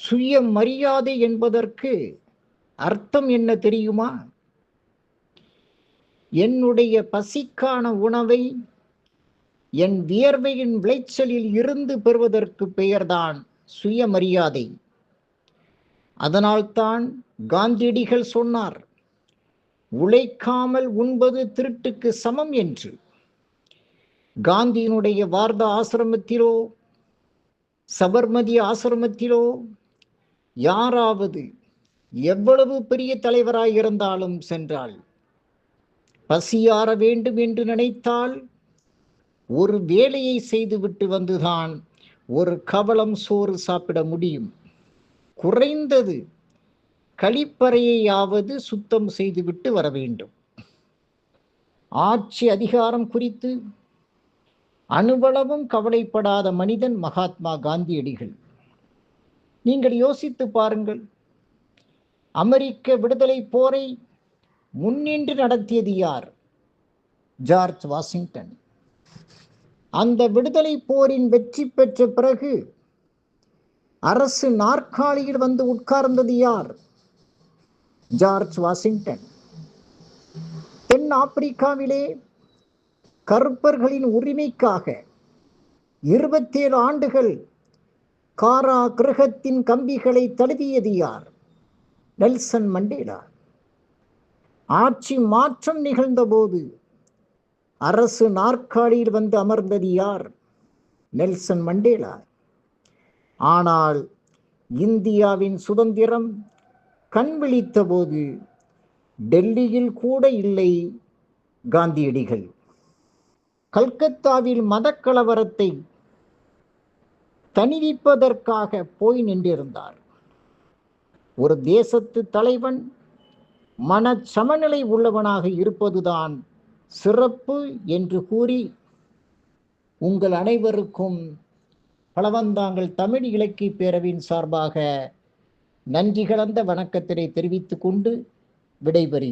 சுய மரியாதை என்பதற்கு அர்த்தம் என்ன தெரியுமா? என்னுடைய பசிக்கான உணவை என் வியர்வையின் விளைச்சலில் இருந்து பெறுவதற்கு பெயர்தான் சுயமரியாதை. அதனால்தான் காந்தியடிகள் சொன்னார் உழைக்காமல் உண்பது திருட்டுக்கு சமம் என்று. காந்தியினுடைய வார்த்த ஆசிரமத்திலோ சபர்மதி ஆசிரமத்திலோ யாராவது எவ்வளவு பெரிய தலைவராய் இருந்தாலும் சென்றால் பசியாற வேண்டும் என்று நினைத்தால் ஒரு வேலையை செய்துவிட்டு வந்துதான் ஒரு கவலம் சோறு சாப்பிட முடியும். குறைந்தது கழிப்பறையாவது சுத்தம் செய்துவிட்டு வர வேண்டும். ஆட்சி அதிகாரம் குறித்து அணுவளவும் கவலைப்படாத மனிதன் மகாத்மா காந்தியடிகள். நீங்கள் யோசித்து பாருங்கள். அமெரிக்க விடுதலை போரை முன்னின்று நடத்தியது யார்? George Washington. அந்த விடுதலை போரின் வெற்றி பெற்ற பிறகு அரசு நாற்காலியில் வந்து உட்கார்ந்தது யார்? George Washington. தென் ஆப்பிரிக்காவிலே கருப்பர்களின் உரிமைக்காக இருபத்தேழு ஆண்டுகள் காரா கிரகத்தின் கம்பிகளை தழுவியது யார்? Nelson Mandela. ஆட்சி மாற்றம் நிகழ்ந்தபோது அரசு நாற்காலியில் வந்து அமர்ந்தது யார்? Nelson Mandela. ஆனால் இந்தியாவின் சுதந்திரம் கண் விழித்தபோது டெல்லியில் கூட இல்லை காந்தியடிகள். கல்கத்தாவில் மதக்கலவரத்தை தணிவிப்பதற்காக போய் நின்றிருந்தார். ஒரு தேசத்து தலைவன் மன சமநிலை உள்ளவனாக இருப்பதுதான் சிறப்பு என்று கூறி உங்கள் அனைவருக்கும் பலவந்தாங்கள் தமிழ் இலக்கிய பேரவையின் சார்பாக நன்றி கலந்த வணக்கத்தினை தெரிவித்துக் கொண்டு விடைபெறுகிறேன்.